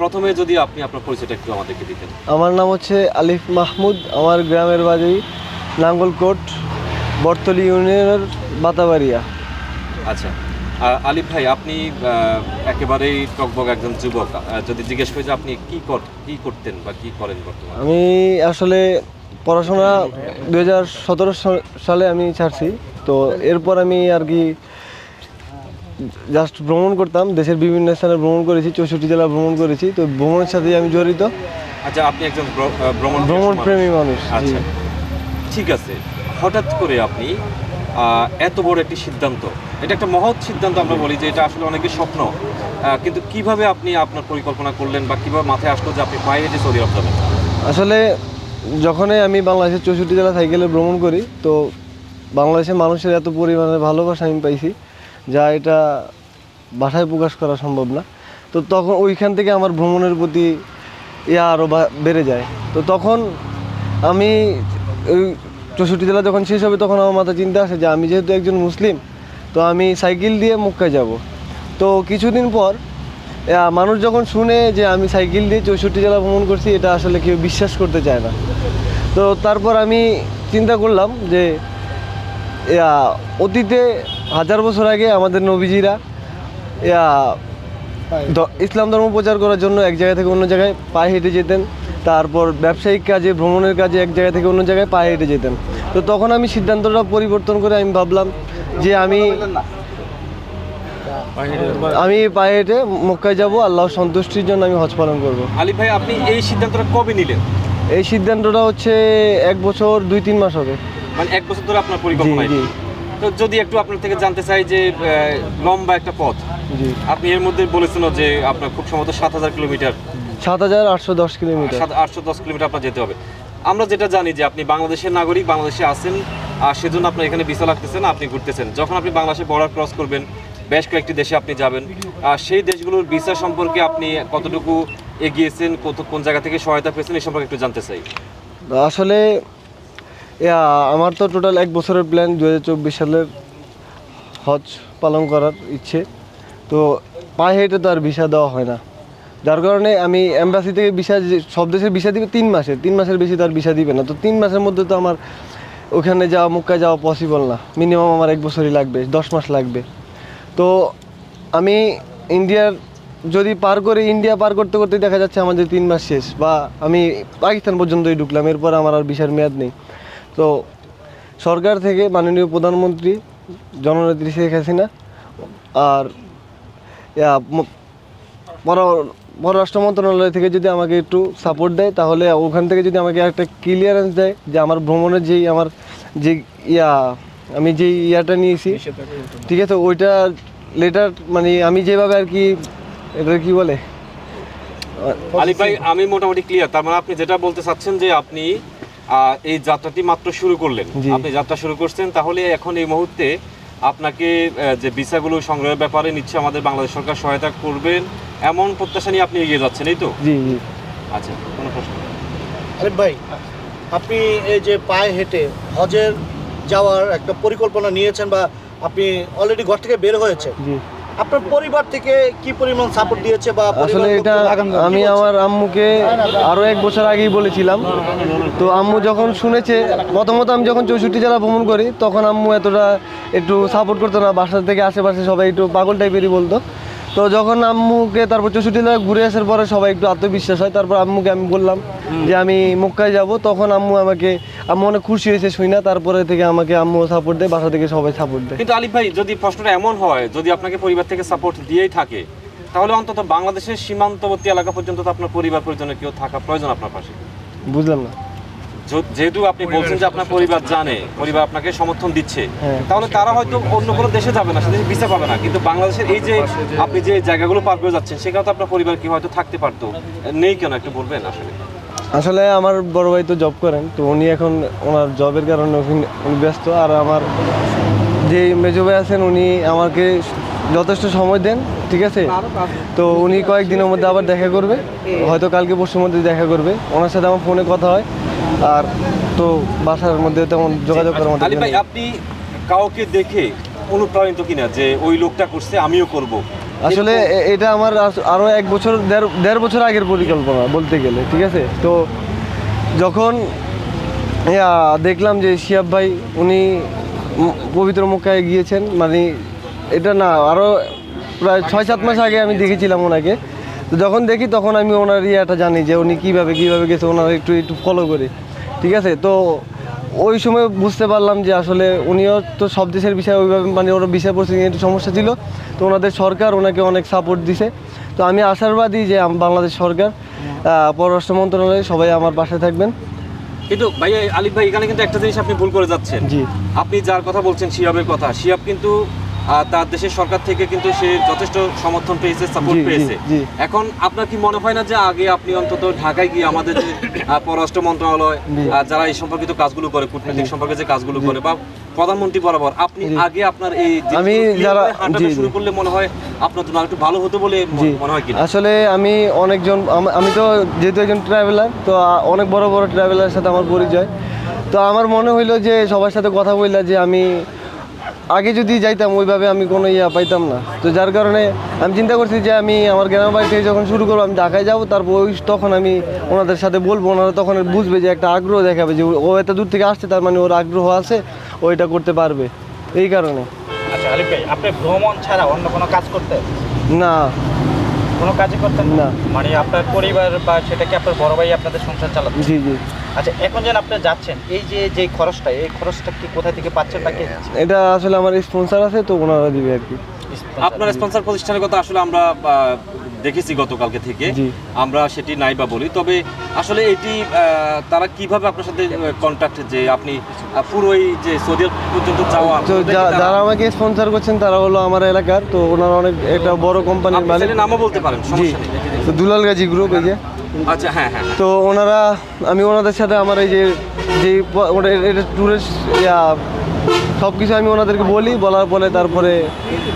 প্রথমে যদি আপনি আপনার পরিচয়টা একটু আমাদেরকে দিতেন। আমার নাম হচ্ছে আলিফ মাহমুদ আমার গ্রামের বাড়ি নাঙ্গলকোট বর্তলি ইউনিয়নের বাতাবাড়িয়া। আচ্ছা আলিফ ভাই আপনি একেবারেই টকবক একজন যুবক। যদি জিজ্ঞেস করি যে আপনি কি কর কি করতেন বা কি করেন বর্তমানে? আমি আসলে পড়াশোনা দু হাজার সতেরো সালে আমি ছাড়ছি। তো এরপর আমি আর কি জাস্ট ভ্রমণ করতাম দেশের বিভিন্ন স্থানে ভ্রমণ করেছি চৌষট্টি জেলা ভ্রমণ করেছি। তো ভ্রমণের সাথে আমি জড়িত। আচ্ছা আপনি একজন ভ্র- ভ্রমণ ভ্রমণ। প্রেমী মানুষ আচ্ছা ঠিক আছে। হঠাৎ করে আপনি এত বড় একটি সিদ্ধান্ত এটা একটা মহৎ সিদ্ধান্ত আমরা বলি যে এটা আসলে অনেকের স্বপ্ন। কিন্তু কীভাবে আপনি আপনার পরিকল্পনা করলেন বা কীভাবে মাথায় আসলো যে আপনি পায়ে হেঁটে সৌদি আরব যাবেন আসলে যখনই আমি বাংলাদেশের চৌষট্টি জেলা সাইকেলে ভ্রমণ করি, তো বাংলাদেশের মানুষের এত পরিমাণে ভালোবাসা আমি পাইছি, যা এটা ভাষায় প্রকাশ করা সম্ভব না। তো তখন ওইখান থেকে আমার ভ্রমণের প্রতি ইয়া আরও বেড়ে যায়। তো তখন আমি ওই চৌষট্টি জেলা যখন শেষ হবে, তখন আমার মাথায় চিন্তা আসে যে আমি যেহেতু একজন মুসলিম, তো আমি সাইকেল দিয়ে মক্কায় যাব। তো কিছুদিন পর মানুষ যখন শুনে যে আমি সাইকেল দিয়ে চৌষট্টি জেলা ভ্রমণ করছি, এটা আসলে কেউ বিশ্বাস করতে চায় না। তো তারপর আমি চিন্তা করলাম যে অতীতে হাজার বছর আগে আমাদের নবীজিরা ইসলাম ধর্ম প্রচার করার জন্য এক জায়গা থেকে অন্য জায়গায় পায়ে হেঁটে যেতেন। তারপর ব্যবসায়িক কাজে, ভ্রমণের কাজে এক জায়গা থেকে অন্য জায়গায় পায়ে হেঁটে যেতেন। তো তখন আমি সিদ্ধান্তটা পরিবর্তন করে আমি ভাবলাম যে আমি আমি পায়ে হেঁটে মক্কায় যাব আল্লাহ সন্তুষ্টির জন্য আমি হজ পালন করব। আলিফ ভাই আপনি এই সিদ্ধান্তটা কবে নিলেন? এই সিদ্ধান্তটা হচ্ছে এক বছর দুই তিন মাস হবে। মানে এক বছর ধরে আপনার পরিকল্পনা জি তো যদি একটু আপনার থেকে জানতে চাই যে লম্বা একটা পথ। জি। আপনি এর মধ্যে বলেছেন যে আপনার খুব সম্ভবত সাত হাজার কিলোমিটার। সাত হাজার আটশো দশ কিলোমিটার। সাত আটশো দশ কিলোমিটার আপনার যেতে হবে। আমরা যেটা জানি যে আপনি বাংলাদেশের নাগরিক বাংলাদেশে আছেন আর সেজন্য আপনার এখানে ভিসা লাগতেছে না আপনি ঘুরতেছেন। যখন আপনি বাংলাদেশে বর্ডার ক্রস করবেন বেশ কয়েকটি দেশে আপনি যাবেন। সেই দেশগুলোর ভিসা সম্পর্কে আপনি কতটুকু এগিয়েছেন, কত কোন জায়গা থেকে সহায়তা পেয়েছেন, এই সম্পর্কে একটু জানতে চাই। আসলে আমার তো টোটাল এক বছরের প্ল্যান দু হাজার চব্বিশ সালের হজ পালন করার ইচ্ছে। তো পায়ে হেঁটে তো আর ভিসা দেওয়া হয় না। যার কারণে আমি এম্বাসি থেকে ভিসা সব দেশের ভিসা দিবে তিন মাসে। তিন মাসের বেশি তো আর ভিসা দিবে না। তো তিন মাসের মধ্যে তো আমার ওখানে যাওয়া, মক্কায় যাওয়া পসিবল না। মিনিমাম আমার এক বছরই লাগবে, দশ মাস লাগবে। তো আমি ইন্ডিয়ার যদি পার করে ইন্ডিয়া পার করতে করতে দেখা যাচ্ছে আমাদের তিন মাস শেষ বা আমি পাকিস্তান পর্যন্তই ঢুকলাম, এরপর আমার আর ভিসার মেয়াদ নেই। তো সরকার থেকে মাননীয় প্রধানমন্ত্রী জননেত্রী শেখ হাসিনা আর পর- পররাষ্ট্র মন্ত্রণালয় থেকে যদি আমাকে একটু সাপোর্ট দেয়, তাহলে ওখান থেকে যদি আমাকে একটা ক্লিয়ারেন্স দেয় যে আমার ভ্রমণের যেই আমার যে, ইয়া আমি যেই ইয়াটা নিয়েছি ঠিক আছে ওইটা লেটার মানে আমি যেভাবে আর কি এটা কি বলে? আলিফ ভাই আমি মোটামুটি ক্লিয়ার তার মানে আপনি যেটা বলতে চাচ্ছেন যে আপনি এই যাত্রাটি মাত্র শুরু করলেন। আপনি যাত্রা শুরু করছেন তাহলে এখন এই মুহূর্তে আপনাকে যে ভিসাগুলো সংগ্রহের ব্যাপারে নিচ্ছে আমাদের বাংলাদেশ সরকার সহায়তা করবেন এমন প্রত্যাশা নিয়ে আপনি এগিয়ে যাচ্ছেন এই তো? জি জি। আচ্ছা কোনো প্রশ্ন? আরে ভাই আপনি এই যে পায়ে হেঁটে হজের যাওয়ার একটা পরিকল্পনা নিয়েছেন বা আপনি অলরেডি ঘর থেকে বের হয়েছে আপনার পরিবার থেকে কি পরিমাণ সাপোর্ট দিয়েছে বা আসলে এটা আমি আমার আম্মুকে আরও এক বছর আগেই বলেছিলাম। তো আম্মু যখন শুনেছে প্রথমত আমি যখন চৌষট্টি জেলা ভ্রমণ করি তখন আম্মু এতটা একটু সাপোর্ট করতো না। বাসা থেকে আশেপাশে সবাই একটু পাগল টাইপেরই বলতো। তো যখন আম্মুকে তারপর চৌষট্টি জেলা ঘুরে আসার পরে সবাই একটু আত্মবিশ্বাস হয় তারপর আম্মুকে আমি বললাম যে আমি মক্কায় যাব। তখন আম্মু আমাকে আম্মু অনেক খুশি হয়েছে শুই না তারপরে থেকে আমাকে আম্মু সাপোর্ট দেয় বাসা থেকে সবাই সাপোর্ট দেয়। কিন্তু আলিফ ভাই যদি প্রশ্নটা এমন হয় যদি আপনাকে পরিবার থেকে সাপোর্ট দিয়েই থাকে তাহলে অন্তত বাংলাদেশের সীমান্তবর্তী এলাকা পর্যন্ত তো আপনার পরিবার পরিজনের কেউ থাকা প্রয়োজন আপনার পাশে। বুঝলাম না। যেহেতু আপনি বলছেন যে আপনার পরিবার জানে পরিবার আপনাকে সমর্থন দিচ্ছে হ্যাঁ। তাহলে তারা হয়তো অন্য কোনো দেশে যাবে না সেদেশে ভিসা পাবে না। কিন্তু বাংলাদেশের এই যে আপনি যে জায়গাগুলো পার করে যাচ্ছেন সেখানে তো আপনার পরিবার কি হয়তো থাকতে পারতো। নেই কেন? একটু বলবেন আসলে। আসলে আমার বড় ভাই তো জব করেন তো উনি এখন ওনার জবের কারণে উনি ব্যস্ত। আর আমার যে মেজো ভাই আছেন উনি আমাকে যথেষ্ট সময় দেন ঠিক আছে? তো উনি কয়েকদিনের মধ্যে আবার দেখা করবে। হয়তো কালকে পরশুর মধ্যে দেখা করবে। ওনার সাথে আমার ফোনে কথা হয়। আর তো বাসার মধ্যে তেমন যোগাযোগ করার মতো আলী ভাই আপনি কাউকে দেখে অনুপ্রাণিত কিনা যে ওই লোকটা করছে আমিও করব? আসলে এটা আমার আস- আরও এক বছর দেড় দেড় বছর আগের পরিকল্পনা বলতে গেলে ঠিক আছে? তো যখন দেখলাম যে শিয়াব ভাই উনি পবিত্র মক্কায় গিয়েছেন মানে এটা না আরও প্রায় ছয় সাত মাস আগে আমি দেখেছিলাম ওনাকে। তো যখন দেখি তখন আমি ওনার ইয়েটা জানি যে উনি কীভাবে কীভাবে গেছে ওনার একটু একটু ফলো করি। ঠিক আছে? তো ওই সময় বুঝতে পারলাম যে আসলে উনিও তো সব দেশের বিষয়ে ওইভাবে মানে ওর বিষয় পরিস্থিতি নিয়ে একটু সমস্যা ছিল। তো ওনাদের সরকার ওনাকে অনেক সাপোর্ট দিছে। তো আমি আশাবাদী যে বাংলাদেশ সরকার পররাষ্ট্র মন্ত্রণালয়ে সবাই আমার পাশে থাকবেন। কিন্তু ভাই আলিফ ভাই এখানে কিন্তু একটা জিনিস আপনি ভুল করে যাচ্ছেন। জি। আপনি যার কথা বলছেন শিয়াবের কথা শিয়াব কিন্তু তার দেশের সরকার থেকে কিন্তু সে যথেষ্ট সমর্থন পেয়েছে সাপোর্ট পেয়েছে। এখন আপনার কি মনে হয় না যে আগে আপনি অন্তত ঢাকায় গিয়ে আমাদের যে পররাষ্ট্র মন্ত্রণালয় যারা এই সম্পর্কিত কাজগুলো করে কূটনৈতিক সম্পর্কে যে কাজগুলো করে বা প্রধানমন্ত্রী বরাবর আপনি আগে আপনার এই আমি যারা-। শুরু করলে মনে হয় আপনার জন্য একটু ভালো হতো বলে মনে হয় কিনা? আসলে আমি অনেকজন আমি তো যেহেতু একজন ট্রাভেলার তো অনেক বড় বড় ট্রাভেলারের সাথে আমার পরিচয়। তো আমার মনে হইল যে সবার সাথে কথা বললা যে আমি আগে যদি যাইতাম ওইভাবে আমি কোনো ইয়া পাইতাম না। তো যার কারণে আমি চিন্তা করছি যে আমি আমার গ্রামের বাড়ি থেকে যখন শুরু করব আমি ঢাকায় যাব তারপর ওই তখন আমি ওনাদের সাথে বলব ওনারা তখন বুঝবে যে একটা আগ্রহ দেখাবে যে ও এত দূর থেকে আসছে তার মানে ওর আগ্রহ আছে ওইটা করতে পারবে। এই কারণে। আচ্ছা আলিফ ভাই আপনি ভ্রমণ ছাড়া অন্য কোনো কাজ করতেন? না। কোনো কাজই করতেন না। মানে আপনার পরিবার বা সেটা কি আপনার বড় ভাই আপনাদের সংসার চালাতেন জি জি। আচ্ছা এখন যেন আপনি যাচ্ছেন এই যে যে খরচটা এই খরচটা কি কোথা থেকে পাচ্ছেন বা কে দিচ্ছে? এটা আসলে আমার স্পন্সর আছে তো ওনারা দিবে আর কি। আপনার স্পন্সর প্রতিষ্ঠানের কথা আসলে আমরা আহ, দেখেছি গতকালকে থেকে। জি। আমরা সেটি নাই বা বলি। তবে আসলে এটি আহ, তারা কীভাবে আপনার সাথে কন্ট্যাক্ট যে আপনি আহ, পুরো এই যে সৌদি আরব পর্যন্ত যাওয়া তো তারা- যারা আমাকে স্পন্সর করছেন তারা হলো আমার এলাকার তো ওনারা অনেক একটা বড় কোম্পানির আপনি মালিক। চাইলে নামও বলতে পারেন জি। সমস্যা নেই তো দুলাল গাজী গ্রুপ এই যে। আচ্ছা হ্যাঁ হ্যাঁ হ্যাঁ। তো ওনারা আমি ওনাদের সাথে আমার এই যে যে এটা ট্যুরিস্ট সব কিছু আমি ওনাদেরকে বলি বলার পরে তারপরে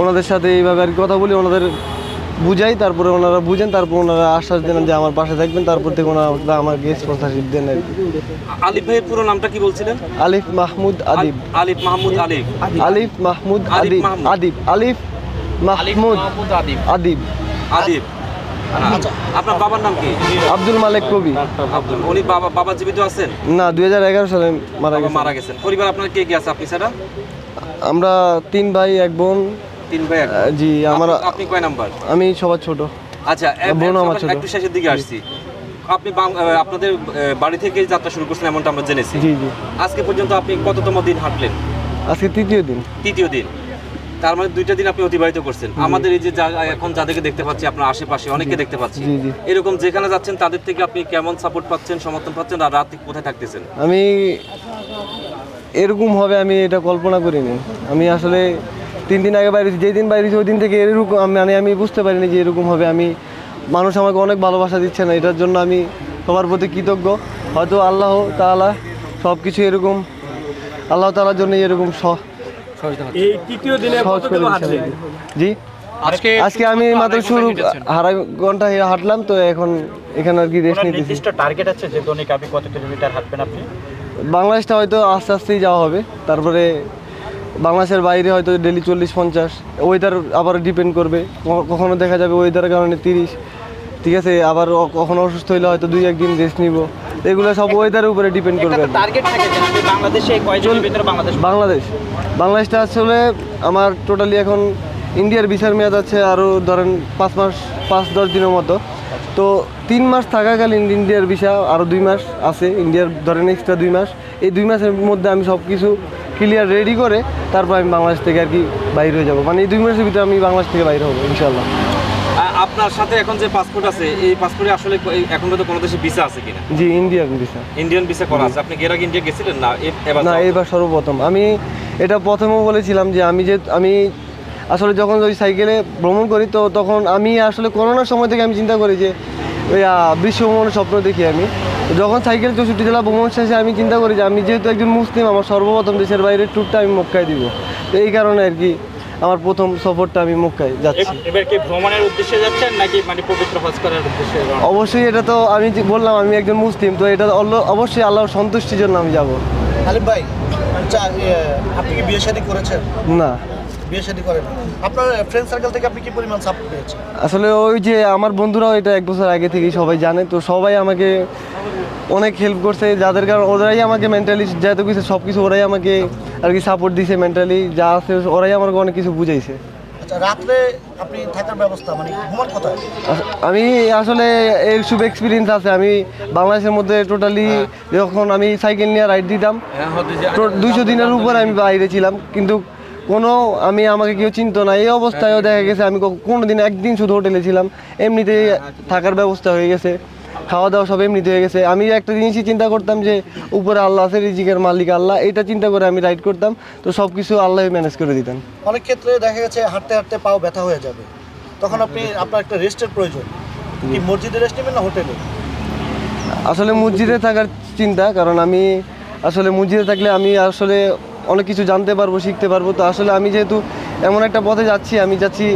ওনাদের সাথে এইভাবে আর কথা বলি ওনাদের বুঝাই তারপরে ওনারা বুঝেন তারপর ওনারা আশ্বাস দেন যে আমার পাশে থাকবেন তারপর থেকে ওনারা আমাকে স্পন্সরশিপ দেন আর কি। আলিফ ভাইয়ের পুরো নামটা কি বলছিলেন? আলিফ মাহমুদ আদিব। আলিফ মাহমুদ আলিফ। আলিফ মাহমুদ আদিব। আদিব। আলিফ মাহমুদ আদিব। আদিব। আচ্ছা আপনার বাবার নাম কি? আব্দুল মালিক কবি। আব্দুল। উনি বাবা বাবা জীবিত আছেন? না দু হাজার এগারো সালে মারা বাবা গেছে মারা গেছেন। পরিবার আপনার কে কে আছে আপনি ছাড়া? আমরা তিন ভাই এক বোন। তিন ভাই জি আমার আপনি- কয় নাম্বার? আমি সবার ছোট। আচ্ছা বোন আমার ছোট। একটু শেষের দিকে আসছি। আপনি আপনাদের বাড়ি থেকে যাত্রা শুরু করছেন এমনটা আমরা জেনেছি। জি জি। আজকে পর্যন্ত আপনি কততম দিন হাঁটলেন? আজকে তৃতীয় দিন। তৃতীয় দিন। তার মানে দুইটা দিন আপনি অতিবাহিত করছেন। আমাদের এই যে এখন যাদেরকে দেখতে পাচ্ছি আপনার আশেপাশে অনেকে দেখতে পাচ্ছি। এরকম যেখানে যাচ্ছেন তাদের থেকে আপনি কেমন সাপোর্ট পাচ্ছেন সমর্থন পাচ্ছেন আর রাতে কোথায় থাকতেছেন? আমি এরকম হবে আমি এটা কল্পনা করিনি। আমি আসলে তিন দিন আগে বাইরে যেই দিন বাইরে ওই দিন থেকে এরকম মানে আমি বুঝতে পারিনি যে এরকম হবে আমি মানুষ আমাকে অনেক ভালোবাসা দিচ্ছে না। এটার জন্য আমি সবার প্রতি কৃতজ্ঞ। হয়তো আল্লাহ তাআলা সব কিছু এরকম আল্লাহ তালার জন্য এরকম এই তৃতীয় দিনে সহজ করে দিচ্ছে। জি। আজকে আজকে আমি মাত্র শুরু আড়াই ঘণ্টা হাঁটলাম তো এখন এখানে আর কি রেস্ট নিতেছি। নির্দিষ্ট টার্গেট আছে যে দৈনিক আপনি কত কিলোমিটার হাঁটবেন আপনি? বাংলাদেশটা হয়তো আস্তে আস্তেই যাওয়া হবে। তারপরে বাংলাদেশের বাইরে হয়তো ডেলি চল্লিশ পঞ্চাশ। ওয়েদার আবার ডিপেন্ড করবে। কখনো দেখা যাবে ওয়েদারের কারণে তিরিশ। ঠিক আছে আবার কখনো অসুস্থ হইলে হয়তো দুই একদিন রেস্ট নিব। এগুলো সব ওয়েদারের উপরে ডিপেন্ড করবে টার্গেট থাকে বাংলাদেশে কয়জনের ভিতরে বাংলাদেশ? বাংলাদেশ। বাংলাদেশটা আসলে আমার টোটালি এখন ইন্ডিয়ার ভিসার মেয়াদ আছে আরও ধরেন পাঁচ মাস পাঁচ দশ দিনের মতো। তো তিন মাস থাকাকালীন ইন্ডিয়ার ভিসা আরও দুই মাস আছে। ইন্ডিয়ার ধরেন এক্সট্রা দুই মাস। এই দুই মাসের মধ্যে আমি সব কিছু ক্লিয়ার রেডি করে তারপর আমি বাংলাদেশ থেকে আর কি বাইরে হয়ে যাব। মানে এই দুই মাসের ভিতরে আমি বাংলাদেশ থেকে বাইরে হব ইনশাল্লাহ আপনার সাথে এখন যে পাসপোর্ট আছে এই পাসপোর্টে আসলে এখন পর্যন্ত কোনো দেশে ভিসা আছে কিনা? জি ইন্ডিয়ান ভিসা ইন্ডিয়ান ভিসা করা আছে। আপনি এর আগে ইন্ডিয়া গেছিলেন? না এবার না এবার সর্বপ্রথম। আমি এটা প্রথমেও বলেছিলাম যে আমি যে আমি আসলে যখন ওই সাইকেলে ভ্রমণ করি তো তখন আমি আসলে করোনার সময় থেকে আমি চিন্তা করি যে ওই বিশ্ব ভ্রমণের স্বপ্ন দেখি আমি। যখন সাইকেল চৌষট্টি জেলা ভ্রমণ শেষে আমি চিন্তা করি যে আমি যেহেতু একজন মুসলিম আমার সর্বপ্রথম দেশের বাইরের ট্যুরটা আমি মক্কায় দিব। তো এই কারণে আর কি আমার প্রথম সফরটা আমি মক্কায় যাচ্ছি। এবার কি ভ্রমণের উদ্দেশ্যে যাচ্ছেন নাকি মানে পবিত্র হজ করার উদ্দেশ্যে অবশ্যই এটা তো আমি যে বললাম আমি একজন মুসলিম তো এটা অল্ল- অবশ্যই আল্লাহর সন্তুষ্টির জন্য আমি যাব। হালিম ভাই আচ্ছা আপনি কি বিয়ে শাদী করেছেন? না। বিয়ে শাদী করেন আপনার ফ্রেন্ড সার্কেল থেকে আপনি কি পরিমাণ সাপোর্ট পেয়েছেন? আসলে ওই যে আমার বন্ধুরাও এটা এক বছর আগে থেকেই সবাই জানে তো সবাই আমাকে অনেক হেল্প করছে যাদের কারণে ওরাই আমাকে মেন্টালি যত কিছু সব কিছু ওরাই আমাকে আর কি সাপোর্ট দিছে মেন্টালি যা আছে ওরাই আমাকে অনেক কিছু বুঝাইছে। আচ্ছা রাত্রে আপনি থাকার ব্যবস্থা মানে ঘুমান কোথায় আমি আসলে এর শুভ এক্সপিরিয়েন্স আছে আমি বাংলাদেশের মধ্যে টোটালি যখন আমি সাইকেল নিয়ে রাইড দিতাম দুইশো দিনের উপর আমি বাইরে ছিলাম কিন্তু কোনো আমি আমাকে কেউ চিনতো না। এই অবস্থায়ও দেখা গেছে আমি কোনো দিন একদিন শুধু হোটেলে ছিলাম এমনিতেই থাকার ব্যবস্থা হয়ে গেছে। খাওয়া দাওয়া সব এমনিতে হয়ে গেছে। আমি একটা জিনিসই চিন্তা করতাম যে উপরে আল্লাহ আছে রিজিকের মালিক আল্লাহ এটা চিন্তা করে আমি রাইড করতাম। তো সব কিছু আল্লাহ ম্যানেজ করে দিতেন। অনেক ক্ষেত্রে দেখা গেছে হাঁটতে হাঁটতে পাও ব্যথা হয়ে যাবে। তখন আপনি আপনার একটা রেস্টের প্রয়োজন। কি মসজিদে রেস্ট নেবেন না হোটেলে? আসলে মসজিদে থাকার চিন্তা কারণ আমি আসলে মসজিদে থাকলে আমি আসলে অনেক কিছু জানতে পারব শিখতে পারব। তো আসলে আমি যেহেতু এমন একটা পথে যাচ্ছি আমি যাচ্ছি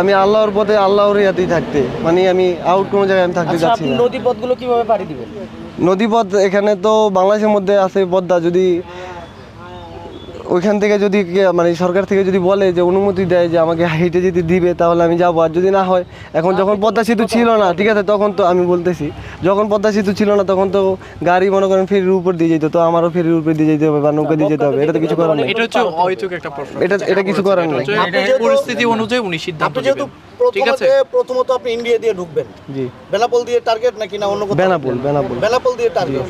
আমি আল্লাহর পথে আল্লাহর ইয়াতেই থাকতে। মানে আমি আউট কোনো জায়গায় আমি থাকতে চাচ্ছি যাচ্ছি আপনি না। নদী কীভাবে পাড়ি দিবেন? নদীপথ এখানে তো বাংলাদেশের মধ্যে আছে পদ্মা যদি ওইখান থেকে যদি মানে সরকার থেকে যদি বলে যে অনুমতি দেয় যে আমাকে হেঁটে যদি দিবে তাহলে আমি যাব। আর যদি না হয় এখন যখন পদ্মা সেতু ছিল না ঠিক আছে তখন তো আমি বলতেছি যখন পদ্মা সেতু ছিল না তখন তো গাড়ি মনে করেন ফেরির উপর দিয়ে যেত তো আমারও ফেরির উপর দিয়ে যেতে হবে বা নৌকা দিয়ে যেতে হবে এটা তো কিছু করার নেই। এটা হচ্ছে অহেতুক একটা এটা এটা কিছু করার নেই। পরিস্থিতি অনুযায়ী উনি সিদ্ধান্ত যেহেতু নেবেন। প্রথমত প্রথমত আপনি ইন্ডিয়া দিয়ে ঢুকবেন। জি। বেনাপোল দিয়ে টার্গেট নাকি না অন্য কোথাও? বেনাপোল বেনাপোল। বেনাপোল দিয়ে টার্গেট